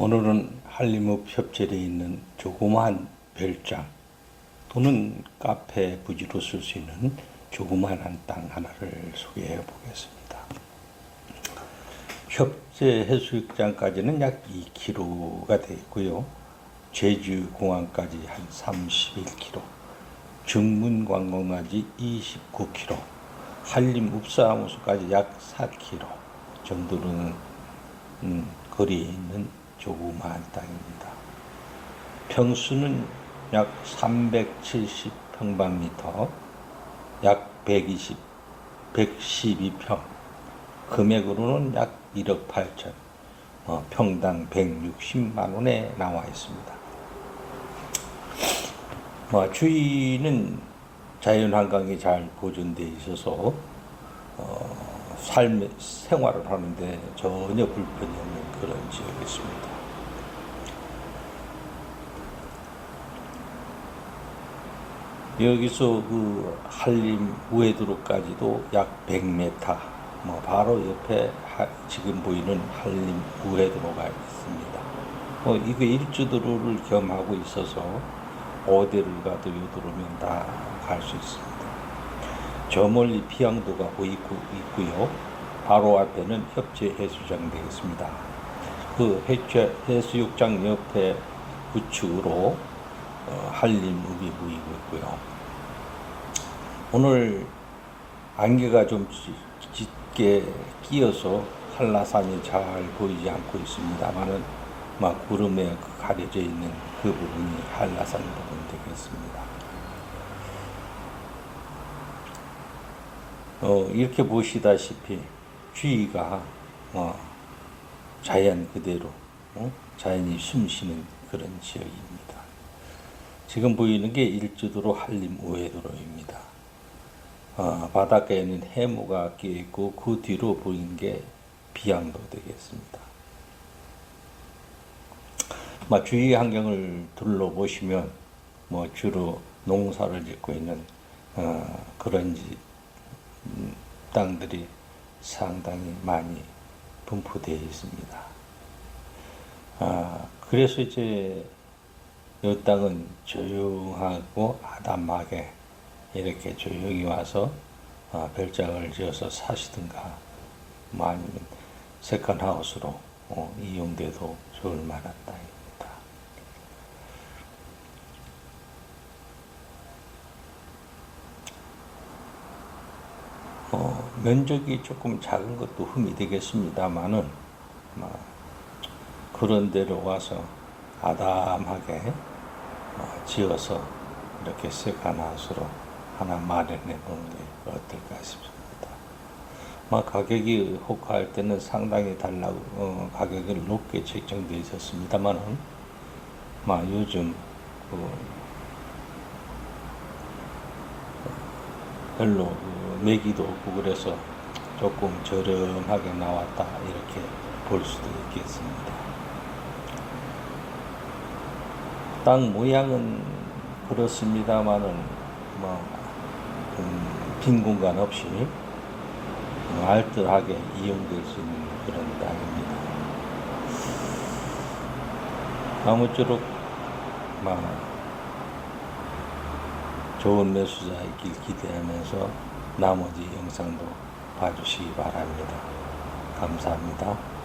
오늘은 한림읍 협재에 있는 조그마한 별장 또는 카페 부지로 쓸 수 있는 조그마한 땅 하나를 소개해 보겠습니다. 협재 해수욕장까지는 약 2km가 되고요. 제주공항까지 한 31km, 중문관광까지 29km, 한림읍사무소까지 약 4km 정도는 음, 거리에 있는 조그마한 땅입니다. 평수는 약 370평방미터, 약 120, 112평, 금액으로는 약 1억 8천, 어, 평당 160만 원에 나와 있습니다. 뭐, 주위는 자연환경이 잘 보존되어 있어서 어, 삶 생활을 하는데 전혀 불편이 없는 그런 지역이었습니다. 여기서 그 한림 우회도로까지도 약 100m, 뭐 바로 옆에 하- 지금 보이는 한림 우회도로가 있습니다. 뭐 이거 일주도로를 겸하고 있어서 어디를 가도 요 도로면 다 갈 수 있습니다. 저 멀리 비양도가 보이고 있고요. 바로 앞에는 협재 해수장 되겠습니다. 그 해체, 해수욕장 옆에 우측으로 어, 한림읍이 보이고 있고요. 오늘 안개가 좀 짙- 짙게 끼어서 한라산이 잘 보이지 않고 있습니다만은 막 구름에 그 가려져 있는 그 부분이 한라산 부분 되겠습니다. 어, 이렇게 보시다시피 주위가 어, 자연 그대로 어? 자연이 숨쉬는 그런 지역입니다. 지금 보이는 게 일주도로 한림 우회도로입니다. 어, 바닷가에는 해무가 끼어 있고 그 뒤로 보이는 게 비양도 되겠습니다. 뭐 주위 환경을 둘러보시면 뭐 주로 농사를 짓고 있는 어, 그런 지- 음, 땅들이 상당히 많이 분포되어 있습니다. 아, 그래서 이제 이 땅은 조용하고 아담하게 이렇게 조용히 와서 아, 별장을 지어서 사시든가 뭐 아니면 세컨하우스로 어, 이용돼도 좋을 만한 땅입니다. 어, 면적이 조금 작은 것도 흠이 되겠습니다만은 뭐, 그런 데로 와서 아담하게 어, 지어서 이렇게 세컨하우스로 하나 마련해 보는 게 어떨까 싶습니다. 뭐 가격이 호가할 때는 상당히 달라고 어, 가격이 높게 책정되어 있었습니다만은 뭐 요즘 그 별로 그 매기도 없고 그래서 조금 저렴하게 나왔다 이렇게 볼 수도 있겠습니다. 땅 모양은 그렇습니다만은 뭐 음, 빈 공간 없이 뭐 알뜰하게 이용될 수 있는 그런 땅입니다. 아무쪼록 막 좋은 매수자 있길 기대하면서 나머지 영상도 봐주시기 바랍니다. 감사합니다.